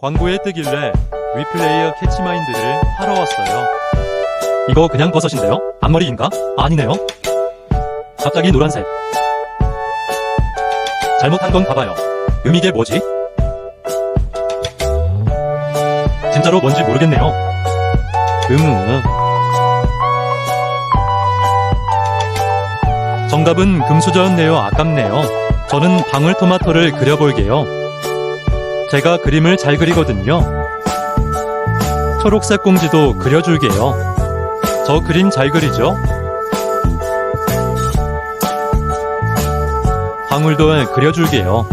광고에 뜨길래 위플레이어 캐치마인드를 하러 왔어요. 이거 그냥 버섯인데요? 앞머리인가? 아니네요. 갑자기 노란색. 잘못한 건 가 봐요. 음 이게 뭐지? 진짜로 뭔지 모르겠네요. 음, 음. 정답은 금수저였네요. 아깝네요. 저는 방울토마토를 그려볼게요. 제가 그림을 잘 그리거든요. 초록색 공지도 그려줄게요. 저 그림 잘 그리죠? 방울도 그려줄게요.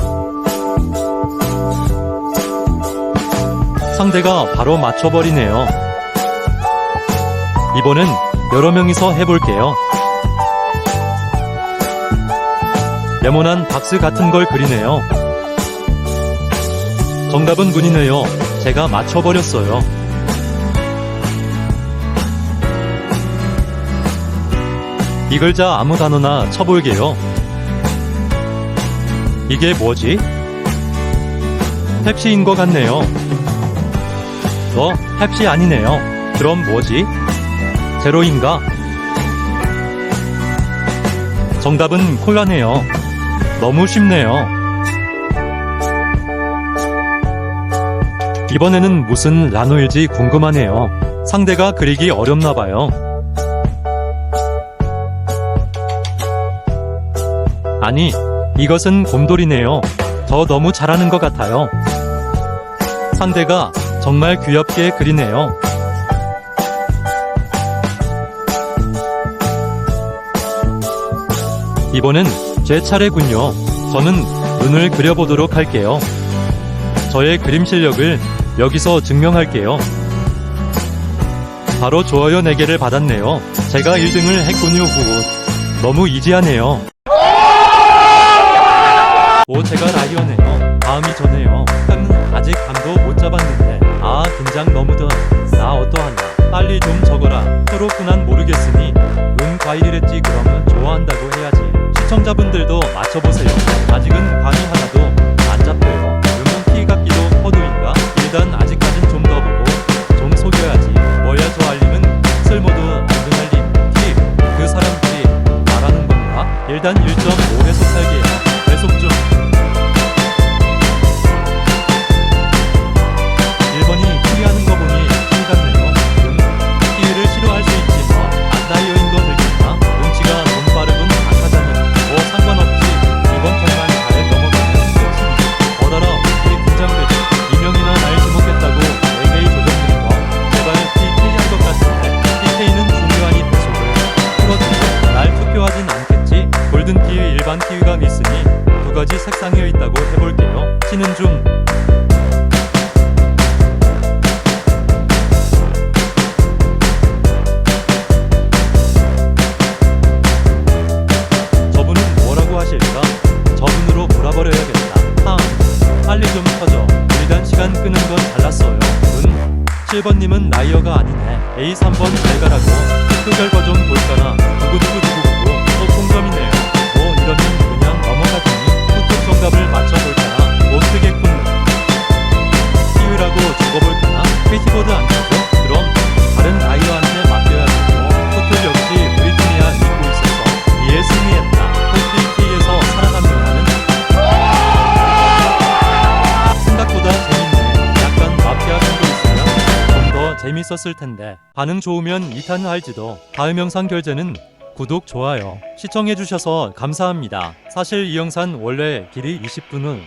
상대가 바로 맞춰버리네요. 이번엔 여러 명이서 해볼게요. 네모난 박스 같은 걸 그리네요. 정답은 문이네요. 제가 맞춰버렸어요. 이 글자 아무 단어나 쳐볼게요. 이게 뭐지? 펩시인 것 같네요. 어, 펩시 아니네요. 그럼 뭐지? 제로인가? 정답은 콜라네요. 너무 쉽네요. 이번에는 무슨 라노일지 궁금하네요. 상대가 그리기 어렵나 봐요. 아니, 이것은 곰돌이네요. 저 너무 잘하는 것 같아요. 상대가 정말 귀엽게 그리네요. 이번엔 제 차례군요. 저는 눈을 그려보도록 할게요. 저의 그림 실력을 여기서 증명할게요. 바로 좋아요 4개를 받았네요. 제가 1등을 했군요. 후. 너무 이지하네요. 오, 제가 라이어네요. 다음이 저네요. 는 아직 감도 못 잡았는데. 아, 긴장 너무 더. 나 어떠하나. 빨리 좀 적어라. 그렇구난 모르겠으니. 응, 과일이랬지. 그러면 좋아한다고 해야지. 시청자분들도 맞춰보세요. 아직은 감이 하나도 1단 1.5배속 살기 키위가 있으니 두 가지 색상이어 있다고 해볼게요. 치는 중. 저분은 뭐라고 하실까? 저분으로 몰아버려야겠다. 하, 빨리 좀 터져. 일단 시간 끄는 건 잘났어요. 은 7번님은 라이어가 아니네. A 3번 잘 가라고. 더 재밌었을 텐데. 반응 좋으면 2탄 할지도. 다음 영상 결제는 구독, 좋아요. 시청해주셔서 감사합니다. 사실 이 영상 원래 길이 20분은